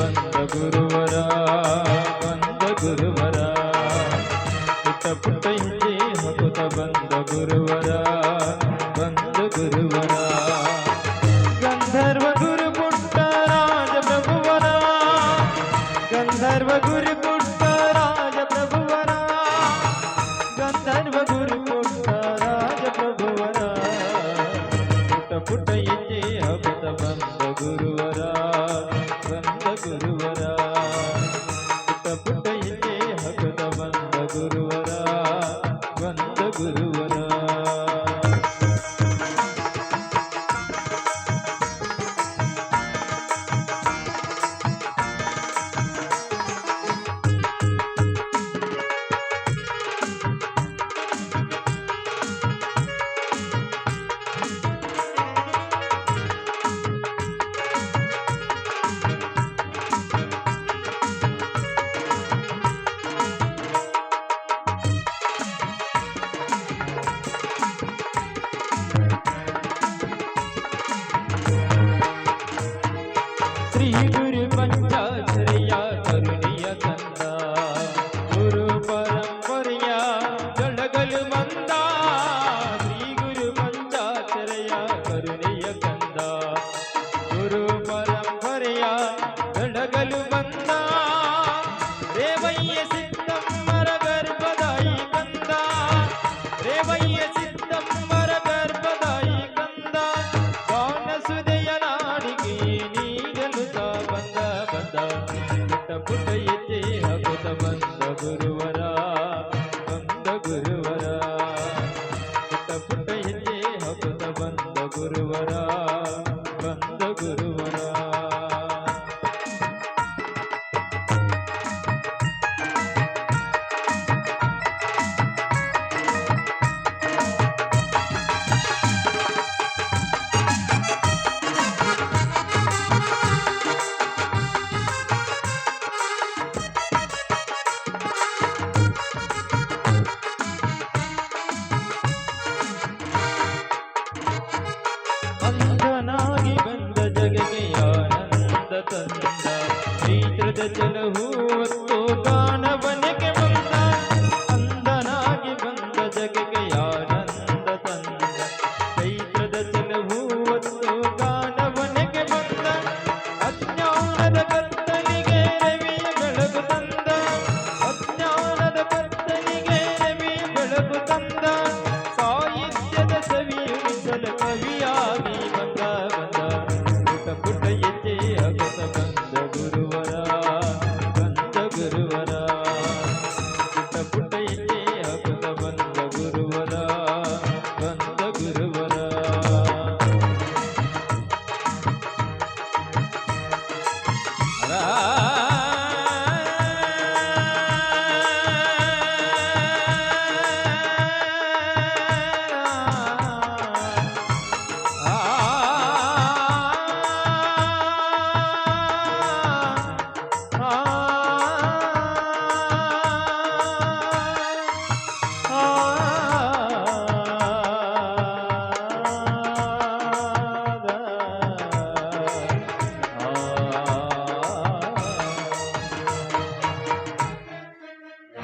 ಬಂದ ಗುರುವರ ಬಂದ ಗುರುವರ ಪುಟ್ಟ ಪುಟ್ಟ ಹಿಂದೆ ಹಕುತ ಬಂದ ಗುರುವರ ಬಂದ ಗುರುವರ ಗಂಧರ್ವ ಗುರು ಪುಟ್ಟ ರಾಜ ಪ್ರಭುವರ ಗಂಧರ್ವ ಗುರು ಪುಟ್ಟ ರಾಜ ಪ್ರಭುವರ ಗಂಧರ್ವ ಗುರು ಪುಟ್ಟ ರಾಜ ಪ್ರಭುವರ ಪುಟ್ಟ ಪುಟ್ಟ श्री ಬಂದ कंदा तो गान बन के